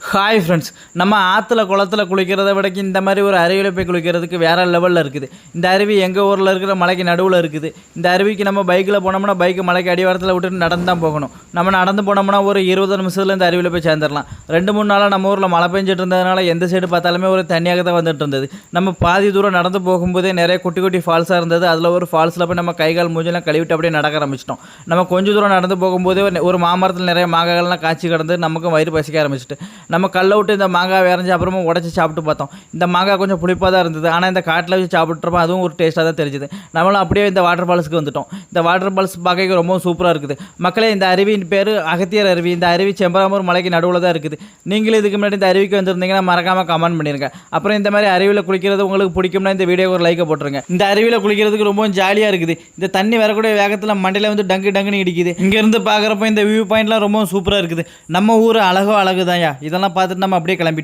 Hi friends நம்ம ஆற்றுல குளத்துல குளிக்கிறத விடக்கு இந்த மாதிரி ஒரு அருவியில் போய் குளிக்கிறதுக்கு வேறு லெவலில் இருக்குது. இந்த அருவி எங்கள் ஊரில் இருக்கிற மலைக்கு நடுவில் இருக்குது. இந்த அருவிக்கு நம்ம பைக்கில் போனோம்னா பைக்கு மலைக்கு அடிவாரத்தில் விட்டுட்டு நடந்து தான் போகணும். நம்ம நடந்து போனோம்னா ஒரு இருபது நிமிஷத்தில் இந்த அருவியில் போய் சேர்ந்துடலாம். ரெண்டு மூணு நாளாக நம்ம ஊரில் மழை பெஞ்சிட்டு இருந்ததுனால எந்த சைடு பார்த்தாலுமே ஒரு தண்ணியாக தான் வந்துட்டு இருந்தது. நம்ம பாதி தூரம் நடந்து போகும்போதே நிறைய குட்டி குட்டி ஃபால்ஸாக இருந்தது. அதில் ஒரு ஃபால்ஸில் போய் நம்ம கை கால் மூஞ்செல்லாம் கழுவிட்டு அப்படியே நடக்க ஆரம்பிச்சிட்டோம். நம்ம கொஞ்சம் தூரம் நடந்து போகும்போதே ஒரு- ஒரு மாமரத்தில் நிறைய மாங்காய்கள்லாம் காய்ச்சி கிடந்து நமக்கும் வயிறு பசிக்க ஆரம்பிச்சிட்டு. நம்ம கல்லை விட்டு இந்த மாங்காய் விரைஞ்சி அப்புறமா உடச்சி சாப்பிட்டு பார்த்தோம். இந்த மாங்காய் கொஞ்சம் புளிப்பாக தான் இருந்தது. ஆனால் இந்த காட்டில் வச்சு சாப்பிட்றப்ப அதுவும் ஒரு டேஸ்ட்டாக தான் தெரிஞ்சுது. நம்மளும் அப்படியே இந்த வாட்டர் ஃபால்ஸ்க்கு வந்துட்டோம். இந்த வாட்டர் ஃபால்ஸ் பார்க்க ரொம்பவும் சூப்பராக இருக்குது. மக்களே இந்த அருவியின் பேர் அகத்தியர் அருவி. இந்த அருவி செம்பராமூர் மலைக்கு நடுவில் தான் இருக்குது. நீங்களும் இதுக்கு முன்னாடி இந்த அருவிக்கு வந்திருந்தீங்கன்னா மறக்காமல் கமெண்ட் பண்ணிருங்க. அப்புறம் இந்த மாதிரி அருவியில் குளிக்கிறது உங்களுக்கு பிடிக்கும்னா இந்த வீடியோ ஒரு லைக்கை போட்டுருங்க. இந்த அருவியில் குளிக்கிறதுக்கு ரொம்பவும் ஜாலியாக இருக்குது. இந்த தண்ணி வரக்கூடிய வேகத்தில் மண்டையில் வந்து டங்கு டங்குன்னு இடிக்குது. இங்கேருந்து பார்க்குறப்ப இந்த வியூ பாயிண்ட்லாம் ரொம்ப சூப்பராக இருக்குது. நம்ம ஊர் அழகோ அழகு இதெல்லாம் பார்த்துட்டு நம்ம அப்படியே கிளம்பி